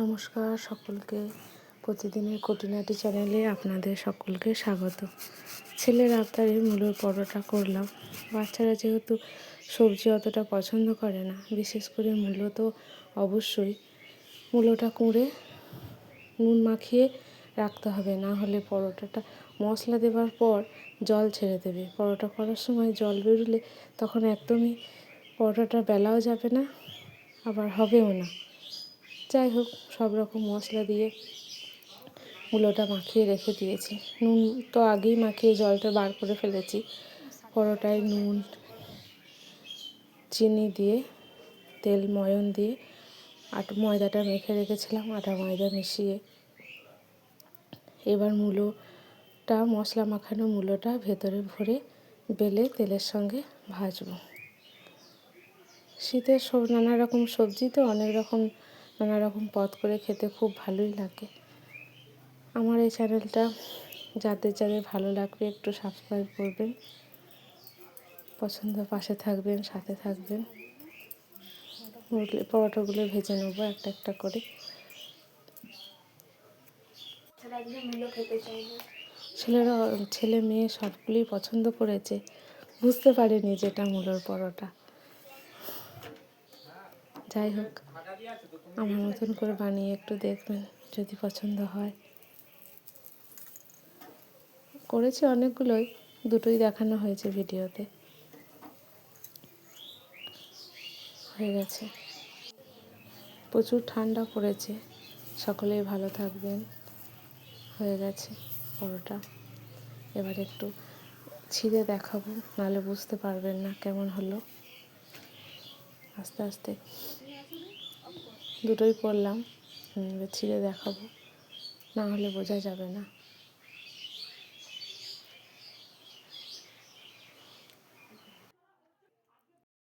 নমস্কার সকলকে। প্রতিদিনের খুঁটিনাটি চ্যানেলে আপনাদের সকলকে স্বাগত। ছেলের আবদারে মূলোর পরোটা করলাম। বাচ্চারা যেহেতু সবজি অতটা পছন্দ করে না, বিশেষ করে মূলো তো অবশ্যই। মূলোটা কুঁড়ে নুন মাখিয়ে রাখতে হবে, না হলে পরোটাটা মশলা দেওয়ার পর জল ছেড়ে দেবে। পরোটা করার সময় জল বেরোলে তখন একদমই পরোটাটা বেলাও যাবে না, আবার হবেও না। যাই হোক, সব রকম মশলা দিয়ে মূলোটা মাখিয়ে রেখে দিয়েছি। নুন তো আগেই মাখিয়ে জলটা বার করে ফেলেছি। পরোটায় নুন, চিনি দিয়ে, তেল, ময়ন দিয়ে আটা ময়দাটা মেখে রেখেছিলাম, আটা, ময়দা মিশিয়ে। এবার মূলোটা, মশলা মাখানো মূলোটা ভেতরে ভরে বেলে তেলের সঙ্গে ভাজবো। শীতের সব নানা রকম সবজি তো অনেক রকম নানা রকম পদ করে খেতে খুব ভালোই লাগে। আমার এই চ্যানেলটা যাদের যাদের ভালো লাগবে একটু সাবস্ক্রাইব করবেন। পছন্দ পাশে থাকবেন, সাথে থাকবেন। পরোটাগুলো ভেজে নেব একটা একটা করে। ছেলেরা ছেলে মেয়ে সবগুলোই পছন্দ করেছে। বুঝতে পারিনি যেটা মূলোর পরোটা। যাই হোক, আমার মতন করে বানিয়ে একটু দেখবেন যদি পছন্দ হয়। করেছি অনেকগুলোই, দুটোই দেখানো হয়েছে ভিডিওতে। হয়ে গেছে। প্রচুর ঠান্ডা পড়েছে। সকলেই ভালো থাকবেন। হয়ে গেছে পরোটা। এবার একটু ছিঁড়ে দেখাবো, নাহলে বুঝতে পারবেন না কেমন হলো। আস্তে আস্তে দুটোই এবার ছিঁড়ে দেখাবো। না হলে বোঝা যাবে না।